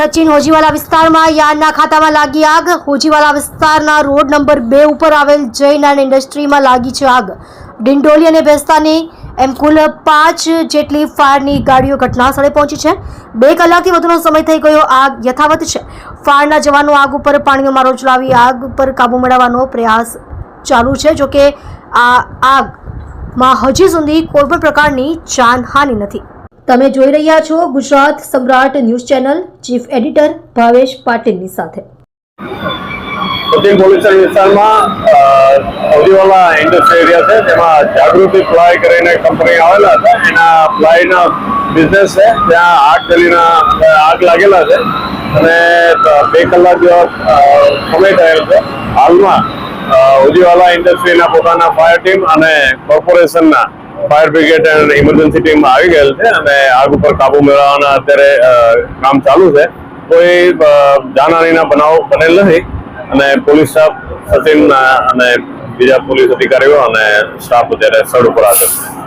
સચિન હોજીવાલા વિસ્તારમાં યાનના ખાતામાં લાગી આગ. હોજીવાલા વિસ્તારના રોડ નંબર બે ઉપર આવેલ જૈન ઇન્ડસ્ટ્રીમાં લાગી છે આગ. ડિંડોલી અને ભેસ્તાની એમ કુલ પાંચ જેટલી ફાયરની ગાડીઓ ઘટના સ્થળે પહોંચી છે. બે કલાકથી વધુનો સમય થઈ ગયો. આગ યથાવત છે. ફાયરના જવાનો આગ ઉપર પાણીનો મારો ચલાવી આગ પર કાબુ મેળવવાનો પ્રયાસ ચાલુ છે. જોકે આ આગમાં હજી સુધી કોઈપણ પ્રકારની જાનહાનિ નથી. તમે જોઈ રહ્યા છો Gujarat Samrat news channel chief editor Bhavesh પાટીલની સાથે. પોલીસ સ્ટેશન વિસ્તારમાં અવજીવાલા ઇન્ડસ્ટ્રી એરિયા છે તેમાં જાગૃતિ ફ્લાય કરીને કંપની આવેલા હતા એના પ્લાયના બિઝનેસ છે ત્યાં આગ ગલીના આગ લાગેલા છે. અને બે કલાક જેવો સમય થયેલ છે. હાલમાં ઉજીવાલા ઇન્ડસ્ટ્રીના પોતાના ફાયર ટીમ અને કોર્પોરેશનના fire brigade and emergency team આવી ગયેલ છે અને આગ ઉપર કાબુ મેળવવાના અત્યારે કામ ચાલુ છે. કોઈ જાનહાનીના બનાવ બનેલ નથી અને પોલીસ સ્ટાફ, સચિન અને બીજા પોલીસ અધિકારીઓ અને સ્ટાફ અત્યારે સ્થળ ઉપર હાજર છે.